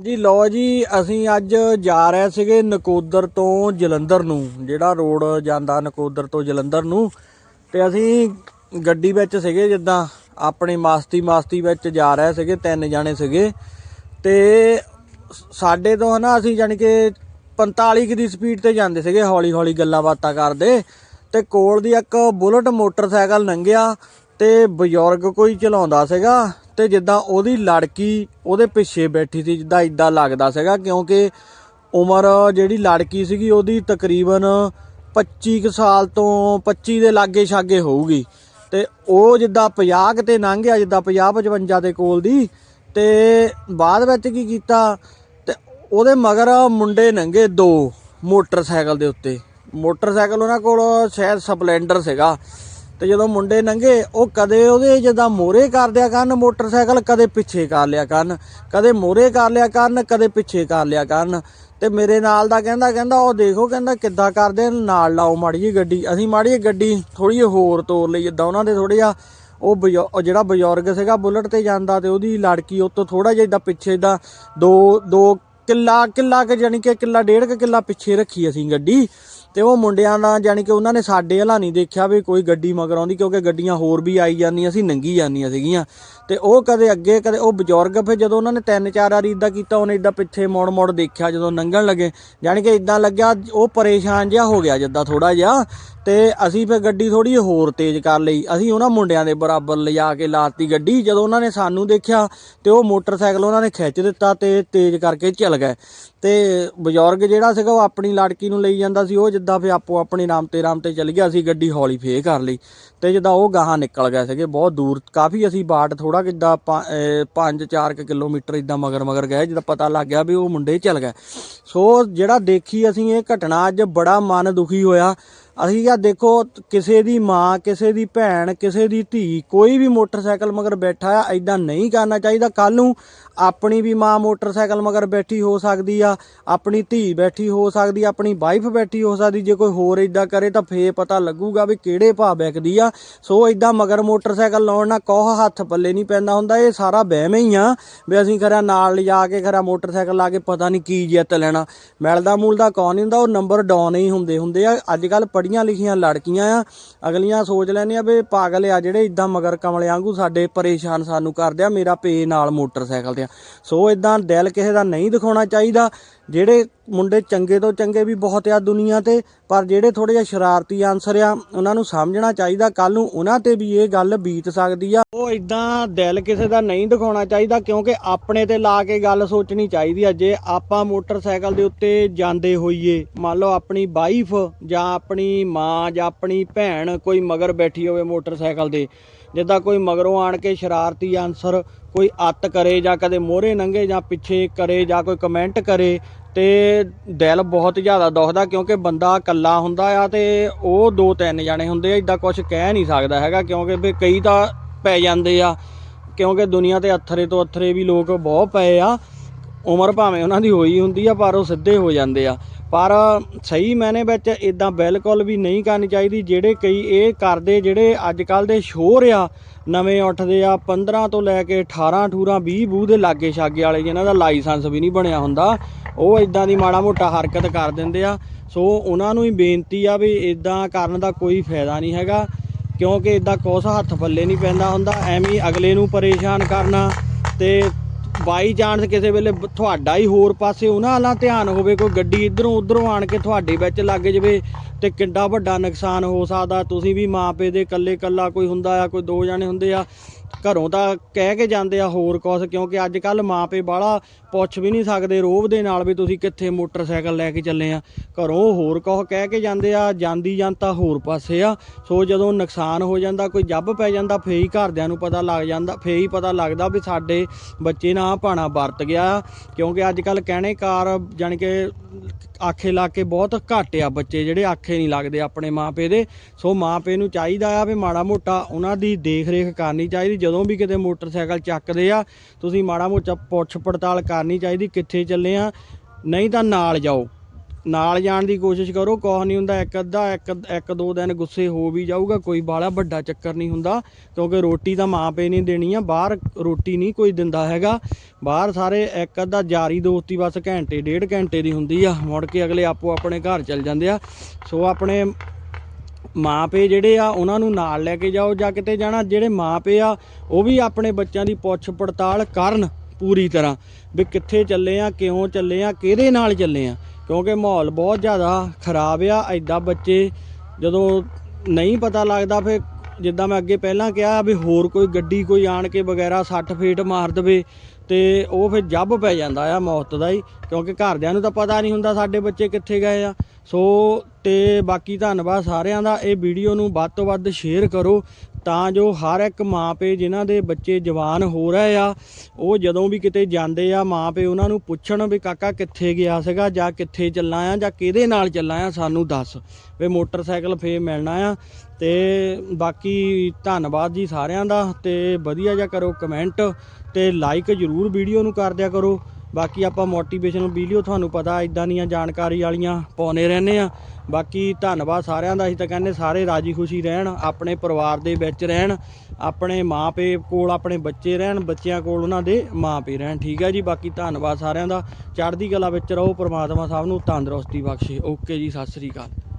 ਜੀ ਲਓ ਜੀ, ਅਸੀਂ ਅੱਜ ਜਾ ਰਹੇ ਸੀਗੇ ਨਕੋਦਰ ਤੋਂ ਜਲੰਧਰ ਨੂੰ, ਜਿਹੜਾ ਰੋਡ ਜਾਂਦਾ ਨਕੋਦਰ ਤੋਂ ਜਲੰਧਰ ਨੂੰ। ਤੇ ਅਸੀਂ ਗੱਡੀ ਵਿੱਚ ਸੀਗੇ ਜਿੱਦਾਂ, ਆਪਣੀ ਮਾਸਤੀ ਮਾਸਤੀ ਵਿੱਚ ਜਾ ਰਹੇ ਸੀਗੇ, ਤਿੰਨ ਜਾਣੇ ਸੀਗੇ। ਤੇ ਸਾਡੇ ਤੋਂ ਹਨਾ, ਅਸੀਂ ਜਾਣੀ ਕਿ 45 ਕੁ ਦੀ ਸਪੀਡ ਤੇ ਜਾਂਦੇ ਸੀਗੇ, ਹੌਲੀ ਹੌਲੀ ਗੱਲਾਂ ਬਾਤਾਂ ਕਰਦੇ। ਤੇ ਕੋਲ ਦੀ ਇੱਕ ਬੁਲਟ ਮੋਟਰਸਾਈਕਲ ਲੰਘਿਆ ਤੇ ਬਜ਼ੁਰਗ ਕੋਈ ਚਲਾਉਂਦਾ ਸੀਗਾ। ਤੇ ਜਿੱਦਾਂ ਉਹਦੀ ਲੜਕੀ ਉਹਦੇ ਪਿੱਛੇ ਬੈਠੀ ਸੀ, ਜਿੱਦਾਂ ਇਦਾਂ ਲੱਗਦਾ ਸੀਗਾ, ਕਿਉਂਕਿ ਉਮਰ ਜਿਹੜੀ ਲੜਕੀ ਸੀਗੀ, ਉਹਦੀ ਤਕਰੀਬਨ 25 ਕੁ ਸਾਲ ਤੋਂ 25 ਦੇ ਲਾਗੇ ਛਾਗੇ ਹੋਊਗੀ। ਤੇ ਉਹ ਜਿੱਦਾਂ 50 ਕੁ ਤੇ ਲੰਘ ਗਿਆ, ਜਿੱਦਾਂ 50 55 ਦੇ ਕੋਲ ਦੀ, ਤੇ ਬਾਅਦ ਵਿੱਚ ਕੀ ਕੀਤਾ, ਤੇ ਉਹਦੇ ਮਗਰ ਮੁੰਡੇ ਨੰਗੇ ਦੋ ਮੋਟਰਸਾਈਕਲ ਦੇ ਉੱਤੇ। ਮੋਟਰਸਾਈਕਲ ਉਹਨਾਂ ਕੋਲ ਸ਼ਾਇਦ ਸਪਲੈਂਡਰ ਸੀਗਾ। ਤੇ ਜਦੋਂ ਮੁੰਡੇ ਨੰਗੇ ਉਹ ਕਦੇ ਉਹਦੇ ਜਿੱਦਾਂ ਮੋਰੇ ਕਰ ਦਿਆ ਕਰਨ ਮੋਟਰਸਾਈਕਲ ਕਦੇ ਪਿੱਛੇ ਕਰ ਲਿਆ ਕਰਨ ਕਦੇ ਮੋਰੇ ਕਰ ਲਿਆ ਕਰਨ ਕਦੇ ਪਿੱਛੇ ਕਰ ਲਿਆ ਕਰਨ। ਤੇ ਮੇਰੇ ਨਾਲ ਦਾ ਕਹਿੰਦਾ ਕਹਿੰਦਾ ਉਹ ਦੇਖੋ ਕਹਿੰਦਾ ਕਿੱਦਾਂ ਕਰਦੇ ਆ, ਨਾਲ ਲਾਓ ਮਾੜੀ ਜੀ ਗੱਡੀ। ਅਸੀਂ ਮਾੜੀ ਜੀ ਗੱਡੀ ਥੋੜੀ ਜਿਹੀ ਹੋਰ ਤੋਰ ਲਈ ਜਿੱਦਾਂ ਉਹਨਾਂ ਦੇ ਥੋੜੇ ਜਿਹਾ ਉਹ ਬਜ਼ੁ- ਜਿਹੜਾ ਬਜ਼ੁਰਗ ਸੀਗਾ ਬੁਲਟ ਤੇ ਜਾਂਦਾ ਤੇ ਉਹਦੀ ਲੜਕੀ ਉਹ ਤੋਂ ਥੋੜਾ ਜਿਹਾ ਇਦਾਂ ਪਿੱਛੇ ਇਦਾਂ ਦੋ ਦੋ ਕਿੱਲਾ ਕਿੱਲਾ ਕਿ ਜਾਨੀ ਕਿ ਕਿੱਲਾ ਡੇਢ ਕੁ ਕਿੱਲਾ ਪਿੱਛੇ ਰੱਖੀ ਅਸੀਂ ਗੱਡੀ। ਤੇ ਉਹ ਮੁੰਡਿਆਂ ਦਾ ਜਾਨੀ ਕਿ ਉਹਨਾਂ ਨੇ ਸਾਡੇ ਹਲਾ ਨਹੀਂ ਦੇਖਿਆ ਵੀ ਕੋਈ ਗੱਡੀ ਮਗਰ ਆਉਂਦੀ, ਕਿਉਂਕਿ ਗੱਡੀਆਂ ਹੋਰ ਵੀ ਆਈ ਜਾਂਦੀਆਂ ਸੀ, ਨੰਗੀ ਜਾਂਦੀਆਂ ਸੀਗੀਆਂ। ਤੇ ਉਹ ਕਦੇ ਅੱਗੇ, ਕਦੇ ਉਹ ਬਜ਼ੁਰਗ, ਫਿਰ ਜਦੋਂ ਉਹਨਾਂ ਨੇ ਤਿੰਨ ਚਾਰ ਵਾਰੀ ਇਦਾਂ ਕੀਤਾ, ਉਹਨੇ ਇਦਾਂ ਪਿੱਛੇ ਮੋੜ ਮੋੜ ਦੇਖਿਆ, ਜਦੋਂ ਲੰਘਣ ਲੱਗੇ। ਜਾਨੀ ਕਿ ਇਦਾਂ ਲੱਗਿਆ, ਉਹ ਪਰੇਸ਼ਾਨ ਜਿਹਾ ਹੋ ਗਿਆ ਜਿੱਦਾਂ ਥੋੜਾ ਜਿਹਾ। ਤੇ ਅਸੀਂ ਫਿਰ ਗੱਡੀ ਥੋੜੀ ਹੋਰ ਤੇਜ਼ ਕਰ ਲਈ। ਅਸੀਂ ਉਹਨਾਂ ਮੁੰਡਿਆਂ ਦੇ ਬਰਾਬਰ ਲਿਜਾ ਕੇ ਲਾਤੀ ਗੱਡੀ। ਜਦੋਂ ਉਹਨਾਂ ਨੇ ਸਾਨੂੰ ਦੇਖਿਆ, ਤੇ ਉਹ ਮੋਟਰਸਾਈਕਲ ਉਹਨਾਂ ਨੇ ਖਿੱਚ ਦਿੱਤਾ ਤੇ ਤੇਜ਼ ਕਰਕੇ ਚੱਲ ਗਏ। ਤੇ ਬਜ਼ੁਰਗ ਜਿਹੜਾ ਸੀਗਾ ਉਹ ਆਪਣੀ ਲੜਕੀ ਨੂੰ ਲਈ ਜਾਂਦਾ ਸੀ, ਉਹ ਜਿੱਦਾਂ ਫਿਰ ਆਪੋ ਆਪਣੇ ਨਾਮ ਤੇ ਰਾਮ ਤੇ ਚੱਲ ਗਿਆ ਸੀ, ਗੱਡੀ ਹੌਲੀ ਫੇਰ ਕਰ ਲਈ ਤੇ ਜਿੱਦਾਂ ਉਹ ਗਾਹਾਂ ਨਿਕਲ ਗਏ ਸੀਗੇ, ਬਹੁਤ ਦੂਰ, ਕਾਫੀ ਅਸੀਂ ਬਾਟ ਥੋੜਾ ਕਿੱਦਾਂ 5-4 ਕਿਲੋਮੀਟਰ ਇਦਾਂ ਮਗਰ ਮਗਰ ਗਏ, ਜਿੱਦਾਂ ਪਤਾ ਲੱਗ ਗਿਆ ਵੀ ਉਹ ਮੁੰਡੇ ਚੱਲ ਗਏ। ਸੋ ਜਿਹੜਾ ਦੇਖੀ ਅਸੀਂ ਇਹ ਘਟਨਾ, ਅੱਜ ਬੜਾ ਮਨ ਦੁਖੀ ਹੋਇਆ। ਅਸੀਂ ਆ ਦੇਖੋ, ਕਿਸੇ ਦੀ ਮਾਂ, ਕਿਸੇ ਦੀ ਭੈਣ, ਕਿਸੇ ਦੀ ਧੀ ਕੋਈ ਵੀ ਮੋਟਰਸਾਈਕਲ ਮਗਰ ਬੈਠਾ ਆ ਐਦਾਂ ਨਹੀਂ ਕਰਨਾ ਚਾਹੀਦਾ। ਕੱਲ ਨੂੰ ਆਪਣੀ ਵੀ ਮਾਂ ਮੋਟਰਸਾਈਕਲ ਮਗਰ ਬੈਠੀ ਹੋ ਸਕਦੀ ਆ, ਆਪਣੀ ਧੀ ਬੈਠੀ ਹੋ ਸਕਦੀ ਆ, ਆਪਣੀ ਵਾਈਫ ਬੈਠੀ ਹੋ ਸਕਦੀ, ਜੇ ਕੋਈ ਹੋਰ ਐਦਾਂ ਕਰੇ ਤਾਂ ਫੇਰ ਪਤਾ ਲੱਗੂਗਾ ਵੀ ਕਿਹੜੇ ਭਾਅ ਬੈਕਦੀ ਆ। ਸੋ ਐਦਾਂ ਮਗਰ ਮੋਟਰਸਾਈਕਲ ਲਾਉਣ ਨਾਲ ਕੋਹ ਹੱਥ ਪੱਲੇ ਨਹੀਂ ਪੈਂਦਾ ਹੁੰਦਾ, ਇਹ ਸਾਰਾ ਵਹਿਮ ਹੀ ਆ ਵੀ ਅਸੀਂ ਖਰਾ ਨਾਲ ਲਿਜਾ ਕੇ ਖਰਾ ਮੋਟਰਸਾਈਕਲ ਲਾ ਕੇ ਪਤਾ ਨਹੀਂ ਕੀ ਜਿੱਤ ਲੈਣਾ। ਮਿਲਦਾ ਮੂਲਦਾ ਕੌਣ ਨਹੀਂ ਹੁੰਦਾ, ਉਹ ਨੰਬਰ ਡਾਊਨ ਹੀ ਹੁੰਦੇ ਹੁੰਦੇ ਆ। ਅੱਜ ਕੱਲ ਪੜੀਆਂ ਲਿਖੀਆਂ ਲੜਕੀਆਂ ਆ, ਅਗਲੀਆਂ ਸੋਚ ਲੈਂਦੀਆਂ ਵੀ ਪਾਗਲ ਆ ਜਿਹੜੇ ਇਦਾਂ ਮਗਰ ਕਮਲੇ ਵਾਂਗੂ ਸਾਡੇ ਪਰੇਸ਼ਾਨ ਸਾਨੂੰ ਕਰਦੇ ਆ, ਮੇਰਾ ਪੇ ਨਾਲ ਮੋਟਰਸਾਈਕਲ ਤੇ ਆ। ਸੋ ਇਦਾਂ ਦਿਲ ਕਿਸੇ ਦਾ ਨਹੀਂ ਦਿਖਾਉਣਾ ਚਾਹੀਦਾ ਜਿਹੜੇ ਮੁੰਡੇ ਚੰਗੇ ਤੋਂ ਚੰਗੇ ਵੀ ਬਹੁਤ ਆ ਦੁਨੀਆ ਤੇ, ਪਰ ਜਿਹੜੇ ਥੋੜੇ ਜਿਹਾ ਸ਼ਰਾਰਤੀ ਆਂਸਰ ਆ, ਉਹਨਾਂ ਨੂੰ ਸਮਝਣਾ ਚਾਹੀਦਾ ਕੱਲ ਨੂੰ ਉਹਨਾਂ ਤੇ ਵੀ ਇਹ ਗੱਲ ਬੀਤ ਸਕਦੀ ਆ। ਉਹ ਇਦਾਂ ਦਿਲ ਕਿਸੇ ਦਾ ਨਹੀਂ ਦਿਖਾਉਣਾ ਚਾਹੀਦਾ, ਕਿਉਂਕਿ ਆਪਣੇ ਤੇ ਲਾ ਕੇ ਗੱਲ ਸੋਚਣੀ ਚਾਹੀਦੀ ਆ, ਜੇ ਆਪਾਂ ਮੋਟਰਸਾਈਕਲ ਦੇ ਉੱਤੇ ਜਾਂਦੇ ਹੋਈਏ, ਮੰਨ ਲਓ ਆਪਣੀ ਵਾਈਫ ਜਾਂ ਆਪਣੀ ਮਾਂ ਜਾਂ ਆਪਣੀ ਭੈਣ ਕੋਈ ਮਗਰ ਬੈਠੀ ਹੋਵੇ ਮੋਟਰਸਾਈਕਲ ਦੇ ਜਿੱਦਾਂ ਕੋਈ ਮਗਰੋਂ ਆਣ ਕੇ ਸ਼ਰਾਰਤੀ ਆਨਸਰ ਕੋਈ ਅੱਤ ਕਰੇ ਜਾਂ ਕਦੇ ਮੋਹਰੇ ਨੰਗੇ ਜਾਂ ਪਿੱਛੇ ਕਰੇ ਜਾਂ ਕੋਈ ਕਮੈਂਟ ਕਰੇ ਤੇ ਦਿਲ ਬਹੁਤ ਜ਼ਿਆਦਾ ਦੁਖਦਾ ਕਿਉਂਕਿ ਬੰਦਾ ਇਕੱਲਾ ਹੁੰਦਾ ਆ ਤੇ ਉਹ ਦੋ ਤਿੰਨ ਜਾਣੇ ਹੁੰਦੇ ਆ ਇਦਾਂ ਕੁਝ ਕਹਿ ਨਹੀਂ ਸਕਦਾ ਹੈਗਾ ਕਿਉਂਕਿ ਵੀ ਕਈ ਤਾਂ ਪੈ ਜਾਂਦੇ ਆ, ਕਿਉਂਕਿ ਦੁਨੀਆ ਤੇ ਅਥਰੇ ਤੋਂ ਅਥਰੇ ਵੀ ਲੋਕ ਬਹੁਤ ਪਏ ਆ, ਉਮਰ ਭਾਵੇਂ ਉਹਨਾਂ ਦੀ ਹੋਈ ਹੁੰਦੀ ਆ ਪਰ ਉਹ ਸਿੱਧੇ ਹੋ ਜਾਂਦੇ ਆ। ਪਰ ਸਹੀ ਮੈਨੇ ਵਿੱਚ ਇਦਾਂ ਬਿਲਕੁਲ ਵੀ ਨਹੀਂ ਕਰਨੀ ਚਾਹੀਦੀ, ਜਿਹੜੇ ਕਈ ਇਹ ਕਰਦੇ ਜਿਹੜੇ ਅੱਜ ਕੱਲ ਦੇ ਸ਼ੋਰ ਆ, ਨਵੇਂ ਉੱਠਦੇ ਆ 15 ਤੋਂ ਲੈ ਕੇ 18 18 20 ਬੂ ਦੇ ਲਾਗੇ ਛਾਗੇ ਵਾਲੇ ਜਿਨ੍ਹਾਂ ਦਾ ਲਾਇਸੈਂਸ ਵੀ ਨਹੀਂ ਬਣਿਆ ਹੁੰਦਾ, ਉਹ ਇਦਾਂ ਦੀ ਮਾੜਾ ਮੋਟਾ ਹਰਕਤ ਕਰ ਦਿੰਦੇ ਆ। ਸੋ ਉਹਨਾਂ ਨੂੰ ਹੀ ਬੇਨਤੀ ਆ ਵੀ ਇਦਾਂ ਕਰਨ ਦਾ ਕੋਈ ਫਾਇਦਾ ਨਹੀਂ ਹੈਗਾ, ਕਿਉਂਕਿ ਇਦਾਂ ਕੁਛ ਹੱਥ ਫੱਲੇ ਨਹੀਂ ਪੈਂਦਾ ਹੁੰਦਾ, ਐਵੇਂ ਅਗਲੇ ਨੂੰ ਪਰੇਸ਼ਾਨ ਕਰਨਾ ਤੇ ਬਾਈ ਚਾਂਸ ਕਿਸੇ ਵੇਲੇ ਤੁਹਾਡਾ ਹੀ ਹੋਰ ਪਾਸੇ ਉਹਨਾਂ ਵਾਲਾ ਧਿਆਨ ਹੋਵੇ, ਕੋਈ ਗੱਡੀ ਇਧਰੋਂ ਉਧਰੋਂ ਆਣ ਕੇ ਤੁਹਾਡੇ ਵਿੱਚ ਲੱਗ ਜਵੇ ਤੇ ਕਿੰਨਾ ਵੱਡਾ ਨੁਕਸਾਨ ਹੋ ਸਕਦਾ। ਤੁਸੀਂ ਵੀ ਮਾਪੇ ਦੇ ਇਕੱਲੇ ਇਕੱਲਾ ਕੋਈ ਹੁੰਦਾ ਆ, ਕੋਈ ਦੋ ਜਾਣੇ ਹੁੰਦੇ ਆ ਘਰੋਂ ਤਾਂ ਕਹਿ ਕੇ ਜਾਂਦੇ ਆ ਹੋਰ ਕੁਛ, ਕਿਉਂਕਿ ਅੱਜ ਕੱਲ ਮਾਪੇ ਬਾਹਲਾ ਪੁੱਛ ਵੀ ਨਹੀਂ ਸਕਦੇ ਰੋਬ ਦੇ ਨਾਲ ਵੀ ਤੁਸੀਂ ਕਿੱਥੇ ਮੋਟਰਸਾਈਕਲ ਲੈ ਕੇ ਚੱਲੇ ਆ। ਘਰੋਂ ਹੋਰ ਕੁਛ ਕਹਿ ਕੇ ਜਾਂਦੇ ਆ, ਜਾਂਦੀ ਜਨਤਾ ਹੋਰ ਪਾਸੇ ਆ। ਸੋ ਜਦੋਂ ਨੁਕਸਾਨ ਹੋ ਜਾਂਦਾ, ਕੋਈ ਜੱਬ ਪੈ ਜਾਂਦਾ, ਫੇਰ ਹੀ ਘਰਦਿਆਂ ਨੂੰ ਪਤਾ ਲੱਗ ਜਾਂਦਾ, ਫੇਰ ਹੀ ਪਤਾ ਲੱਗਦਾ ਵੀ ਸਾਡੇ ਬੱਚੇ ਨਾਲ ਭਾਣਾ ਵਰਤ ਗਿਆ। ਕਿਉਂਕਿ ਅੱਜ ਕੱਲ ਕਹਿਣੇ ਕਾਰ ਜਾਣੀ ਕਿ ਆਖੇ ਲਾ ਕੇ ਬਹੁਤ ਘੱਟ ਆ ਬੱਚੇ, ਜਿਹੜੇ ਆਖੇ ਨਹੀਂ ਲੱਗਦੇ ਆਪਣੇ ਮਾਪੇ ਦੇ। ਸੋ ਮਾਪੇ ਨੂੰ ਚਾਹੀਦਾ ਆ ਵੀ ਮਾੜਾ ਮੋਟਾ ਉਹਨਾਂ ਦੀ ਦੇਖ ਰੇਖ ਕਰਨੀ ਚਾਹੀਦੀ ਜਦੋਂ ਵੀ ਕਿਤੇ ਮੋਟਰਸਾਈਕਲ ਚੱਕਦੇ ਆ, ਤੁਸੀਂ ਮਾੜਾ ਮੋਟਾ ਪੁੱਛ ਪੜਤਾਲ ਕਰਨੀ ਚਾਹੀਦੀ, ਕਿੱਥੇ ਚੱਲੇ ਆ। ਨਹੀਂ ਤਾਂ ਨਾਲ ਜਾਓ। ਨਾਲ ਜਾਣ ਦੀ ਕੋਸ਼ਿਸ਼ ਕਰੋ, ਕੁਛ ਨਹੀਂ ਹੁੰਦਾ, ਇੱਕ ਅੱਧਾ, ਇੱਕ ਇੱਕ ਦੋ ਦਿਨ ਗੁੱਸੇ ਹੋ ਵੀ ਜਾਊਗਾ, ਕੋਈ ਬਾਲਾ ਵੱਡਾ ਚੱਕਰ ਨਹੀਂ ਹੁੰਦਾ, ਕਿਉਂਕਿ ਰੋਟੀ ਤਾਂ ਮਾਂ ਪੇ ਨਹੀਂ ਦੇਣੀ ਆ, ਬਾਹਰ ਰੋਟੀ ਨਹੀਂ ਕੋਈ ਦਿੰਦਾ ਹੈਗਾ। ਬਾਹਰ ਸਾਰੇ ਇੱਕ ਅੱਧਾ ਜਾਰੀ ਦੋਸਤੀ ਬਸ ਘੰਟੇ, ਡੇਢ ਘੰਟੇ ਦੀ ਹੁੰਦੀ ਆ, ਮੁੜ ਕੇ ਅਗਲੇ ਆਪੋ ਆਪਣੇ ਘਰ ਚੱਲ ਜਾਂਦੇ ਆ। ਸੋ ਆਪਣੇ ਮਾਂ ਪੇ ਜਿਹੜੇ ਆ, ਉਹਨਾਂ ਨੂੰ ਨਾਲ ਲੈ ਕੇ ਜਾਓ ਜਾਂ ਕਿਤੇ ਜਾਣਾ। ਜਿਹੜੇ ਮਾਂ ਪੇ ਆ, ਉਹ ਵੀ ਆਪਣੇ ਬੱਚਿਆਂ ਦੀ ਪੁੱਛ ਪੜਤਾਲ ਕਰਨ ਪੂਰੀ ਤਰ੍ਹਾਂ ਵੀ ਕਿੱਥੇ ਚੱਲੇ ਆ, ਕਿਉਂ ਚੱਲੇ ਆ, ਕਿਹਦੇ ਨਾਲ ਚੱਲੇ ਆ। ਕਿਉਂਕਿ ਮਾਹੌਲ ਬਹੁਤ ਜ਼ਿਆਦਾ ਖਰਾਬ ਆ ਐਦਾਂ ਬੱਚੇ ਜਦੋਂ ਨਹੀਂ ਪਤਾ ਲੱਗਦਾ ਫਿਰ ਜਿੱਦਾਂ ਮੈਂ ਅੱਗੇ ਪਹਿਲਾਂ ਕਿਹਾ ਵੀ ਹੋਰ ਕੋਈ ਗੱਡੀ ਕੋਈ ਆਣ ਕੇ ਵਗੈਰਾ ਸੱਟ ਫੇਟ ਮਾਰ ਦੇਵੇ ਤੇ ਉਹ ਫਿਰ ਜੱਬ ਪੈ ਜਾਂਦਾ ਆ ਮੌਤ ਦਾ ਹੀ, ਕਿਉਂਕਿ ਘਰਦਿਆਂ ਨੂੰ ਤਾਂ ਪਤਾ ਨਹੀਂ ਹੁੰਦਾ ਸਾਡੇ ਬੱਚੇ ਕਿੱਥੇ ਗਏ ਆ। ਸੋ ਤੇ ਬਾਕੀ ਧੰਨਵਾਦ ਸਾਰਿਆਂ ਦਾ, ਇਹ ਵੀਡੀਓ ਨੂੰ ਵੱਧ ਤੋਂ ਵੱਧ ਸ਼ੇਅਰ ਕਰੋ, ਤਾਂ ਜੋ ਹਰ ਇੱਕ ਮਾਂ ਪੇ ਜਿਨ੍ਹਾਂ ਦੇ ਬੱਚੇ ਜਵਾਨ ਹੋ ਰਹੇ ਆ, ਉਹ ਜਦੋਂ ਵੀ ਕਿਤੇ ਜਾਂਦੇ ਆ ਮਾਂ ਪੇ ਉਹਨਾਂ ਨੂੰ ਪੁੱਛਣ ਵੀ ਕਾਕਾ ਕਿੱਥੇ ਗਿਆ ਸੀਗਾ, ਜਾਂ ਕਿੱਥੇ ਚੱਲਾਂ ਆ, ਜਾਂ ਕਿਹਦੇ ਨਾਲ ਚੱਲਾਂ ਆ, ਸਾਨੂੰ ਦੱਸ। ਵੀ ਮੋਟਰਸਾਈਕਲ ਫੇ ਮਿਲਣਾ ਆ। ਤੇ ਬਾਕੀ ਧੰਨਵਾਦ ਜੀ ਸਾਰਿਆਂ ਦਾ, ਤੇ ਵਧੀਆ ਜਿਹਾ ਕਰੋ ਕਮੈਂਟ ਤੇ ਲਾਈਕ ਜਰੂਰ ਵੀਡੀਓ ਨੂੰ ਕਰ ਦਿਆ ਕਰੋ। ਬਾਕੀ ਆਪਾਂ ਮੋਟੀਵੇਸ਼ਨਲ ਵੀਡੀਓ ਤੁਹਾਨੂੰ ਪਤਾ ਇਦਾਂ ਦੀਆਂ ਜਾਣਕਾਰੀ ਵਾਲੀਆਂ ਪਾਉਨੇ ਰਹਿੰਦੇ ਆ ਬਾਕੀ ਧੰਨਵਾਦ ਸਾਰਿਆਂ ਦਾ, ਅਸੀਂ ਤਾਂ ਕਹਿੰਦੇ ਸਾਰੇ ਰਾਜੀ ਖੁਸ਼ੀ ਰਹਿਣ, ਆਪਣੇ ਪਰਿਵਾਰ ਦੇ ਵਿੱਚ ਰਹਿਣ, ਆਪਣੇ ਮਾਪੇ ਕੋਲ ਆਪਣੇ ਬੱਚੇ ਰਹਿਣ, ਬੱਚਿਆਂ ਕੋਲ ਉਹਨਾਂ ਦੇ ਮਾਪੇ ਰਹਿਣ, ਠੀਕ ਹੈ ਜੀ। ਬਾਕੀ ਧੰਨਵਾਦ ਸਾਰਿਆਂ ਦਾ। ਚੜ੍ਹਦੀ ਕਲਾ ਵਿੱਚ ਰਹੋ, ਪ੍ਰਮਾਤਮਾ ਸਭ ਨੂੰ ਤੰਦਰੁਸਤੀ ਬਖਸ਼ੇ। ਓਕੇ ਜੀ, ਸਤਿ ਸ੍ਰੀ ਅਕਾਲ।